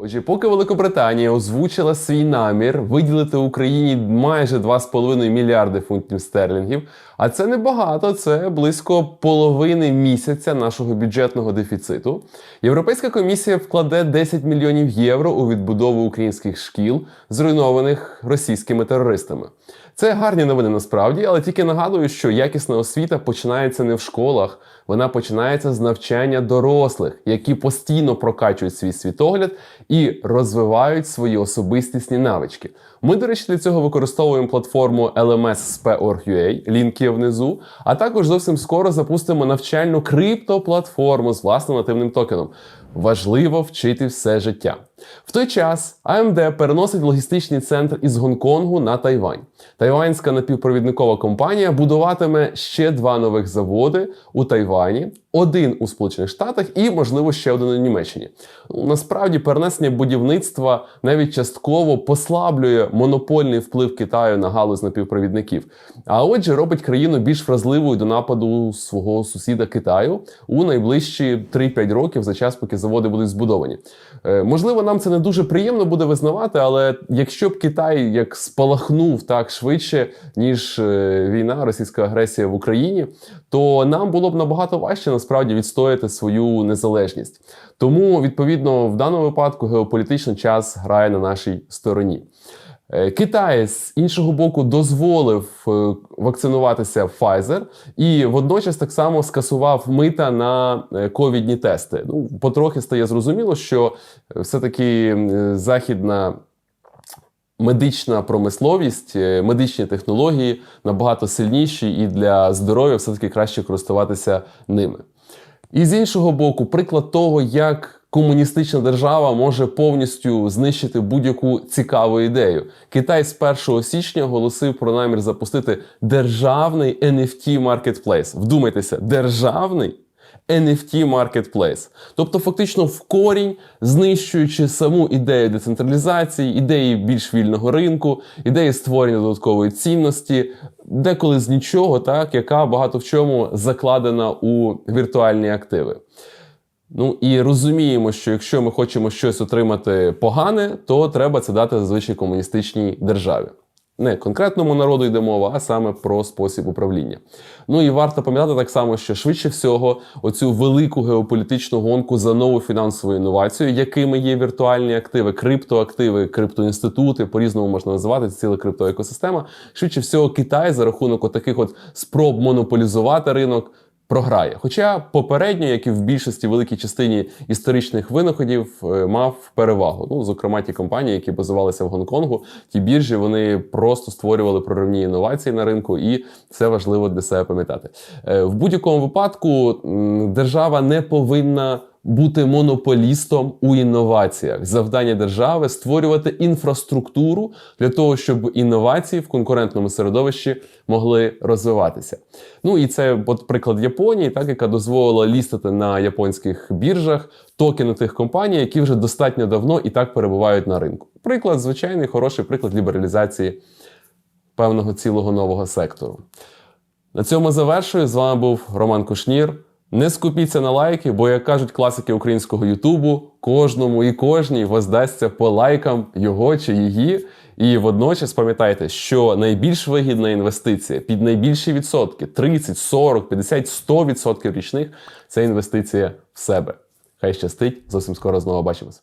Отже, поки Великобританія озвучила свій намір виділити Україні майже 2,5 мільярди фунтів стерлінгів, а це небагато, це близько половини місяця нашого бюджетного дефіциту. Європейська комісія вкладе 10 мільйонів євро у відбудову українських шкіл, зруйнованих російськими терористами. Це гарні новини насправді, але тільки нагадую, що якісна освіта починається не в школах, вона починається з навчання дорослих, які постійно прокачують свій світогляд і розвивають свої особистісні навички. Ми, до речі, для цього використовуємо платформу LMS.Sp.org.ua, лінк є внизу. А також зовсім скоро запустимо навчальну криптоплатформу з власним нативним токеном. Важливо вчити все життя. В той час AMD переносить логістичний центр із Гонконгу на Тайвань. Тайванська напівпровідникова компанія будуватиме ще два нових заводи у Тайвані, один у Сполучених Штатах і, можливо, ще один у Німеччині. Насправді, перенесення будівництва навіть частково послаблює монопольний вплив Китаю на галузь напівпровідників. А отже, робить країну більш вразливою до нападу свого сусіда Китаю у найближчі 3-5 років за час, поки заводи будуть збудовані. Е, Можливо, нам це не дуже приємно буде визнавати, але якщо б Китай як спалахнув так швидше, ніж е, війна, російська агресія в Україні, то нам було б набагато важче насправді відстояти свою незалежність. Тому, відповідно, в даному випадку геополітичний час грає на нашій стороні. Е, Китай з іншого боку дозволив е, вакцинуватися Pfizer і водночас так само скасував мита на е, ковідні тести. Ну, потрохи стає зрозуміло, що е, все-таки е, західна. Медична промисловість, медичні технології набагато сильніші, і для здоров'я все-таки краще користуватися ними. І з іншого боку, приклад того, як комуністична держава може повністю знищити будь-яку цікаву ідею. Китай з 1 січня оголосив про намір запустити державний NFT marketplace. Вдумайтеся, державний NFT Marketplace. Тобто, фактично, в корінь знищуючи саму ідею децентралізації, ідеї більш вільного ринку, ідеї створення додаткової цінності, деколи з нічого, так, яка багато в чому закладена у віртуальні активи. Ну і розуміємо, що якщо ми хочемо щось отримати погане, то треба це дати зазвичай комуністичній державі. Не конкретному народу йде мова, а саме про спосіб управління. Ну і варто пам'ятати так само, що швидше всього оцю велику геополітичну гонку за нову фінансову інновацію, якими є віртуальні активи, криптоактиви, криптоінститути, по-різному можна називати це ціла криптоекосистема. Швидше всього, Китай за рахунок от таких от спроб монополізувати ринок. Програє, хоча попередньо, як і в більшості великій частині історичних винаходів, е, мав перевагу. Ну, зокрема, ті компанії, які базувалися в Гонконгу, ті біржі, вони просто створювали проривні інновації на ринку, і це важливо для себе пам'ятати. Е, В будь-якому випадку держава не повинна бути монополістом у інноваціях. Завдання держави створювати інфраструктуру для того, щоб інновації в конкурентному середовищі могли розвиватися. Ну і це от приклад Японії, так яка дозволила лістити на японських біржах токени тих компаній, які вже достатньо давно і так перебувають на ринку. Приклад, звичайний, хороший приклад лібералізації певного цілого нового сектору. На цьому завершую. З вами був Роман Кушнір. Не скупіться на лайки, бо, як кажуть класики українського Ютубу, кожному і кожній воздасться по лайкам його чи її. І водночас пам'ятайте, що найбільш вигідна інвестиція під найбільші відсотки 30, 40, 50, 100% річних це інвестиція в себе. Хай щастить, зовсім скоро знову бачимось.